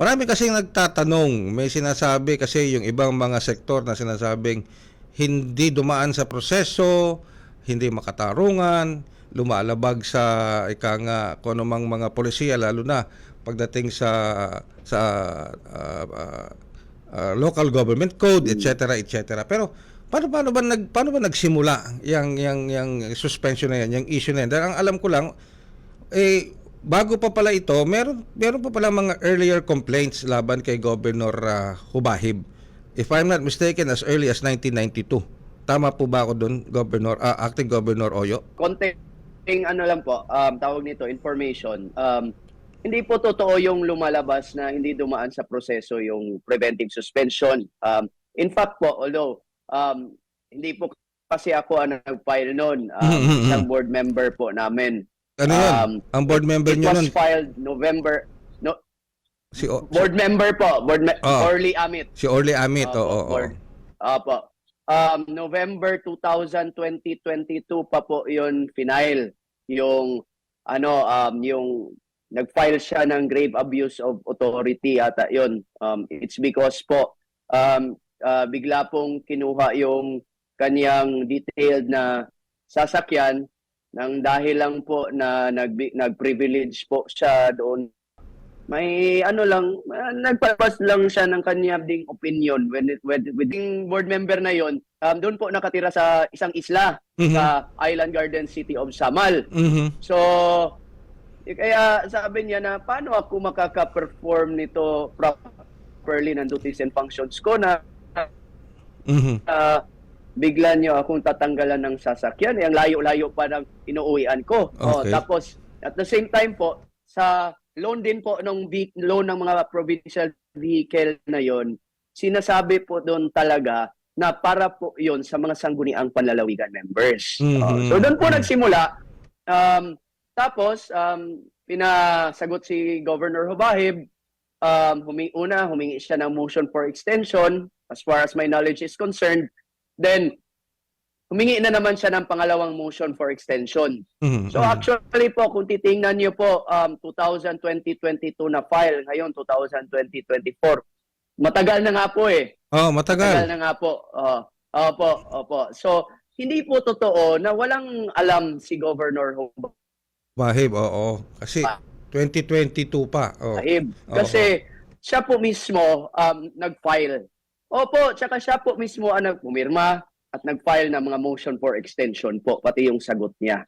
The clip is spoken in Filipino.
Marami kasi nagtatanong, may sinasabi kasi yung ibang mga sektor na sinasabing hindi dumaan sa proseso, hindi makatarungan, lumalabag sa ika nga kung anumang mga polisiya lalo na pagdating sa sa ah, ah, ah, local government code, etc. etc. Pero paano paano ba nag paano ba nagsimula yang yang yang suspension na yan, yung issue na yan? Dahil ang alam ko lang eh bago pa pala ito, meron meron pa pala mga earlier complaints laban kay Governor ah, Hubahib. If I'm not mistaken, as early as 1992. Tama po ba ako doon, Governor, ah, Acting Governor Oyo? konting ano lang po, um, tawag nito, information. Um, hindi po totoo yung lumalabas na hindi dumaan sa proseso yung preventive suspension. Um, in fact po, although um, hindi po kasi ako ang nag-file noon, um, isang board member po namin. Ano yun? Um, ang board member It nyo was nun, filed November, no, si, o, si, board member po, board me- Oh. Orly Amit. si Orly Amit. Oo, oo, board. Opo. Um, November 2000, 2022 pa po yun final. Yung, ano, um, yung nag-file siya ng grave abuse of authority ata yun. Um, it's because po, um, uh, bigla pong kinuha yung kanyang detailed na sasakyan nang dahil lang po na nag nag-privilege po siya doon may ano lang, uh, nagpalabas lang siya ng kanya ding opinion when it, when with yung board member na yon um, doon po nakatira sa isang isla Mhm. sa Island Garden City of Samal. Mhm. So eh, kaya sabi niya na paano ako makaka-perform nito properly ng duties and functions ko na Mhm. uh, bigla niyo akong tatanggalan ng sasakyan. Eh, ang layo-layo pa ng inuuwian ko. Oh, Okay. tapos, at the same time po, sa loan din po ng loan ng mga provincial vehicle na yon sinasabi po doon talaga na para po yon sa mga sangguniang panlalawigan members. Mhm. Oh, so doon po Mhm. nagsimula. Um, tapos, um, pinasagot si Governor Hubahib, um, humingi, una, humingi siya ng motion for extension as far as my knowledge is concerned. Then, humingi na naman siya ng pangalawang motion for extension. Mhm. So actually po, kung titingnan niyo po, um, 2020-22 na file, ngayon 2020-24, matagal na nga po eh. Oh, Matagal matagal. na nga po. Uh, opo, opo. So, hindi po totoo na walang alam si Governor Hubahib. Bahib, oo. Kasi 2022 pa. Oh. Sahib. Kasi siya po mismo um, nag-file. Opo, tsaka siya po mismo ang nagpumirma at nag-file ng mga motion for extension po, pati yung sagot niya.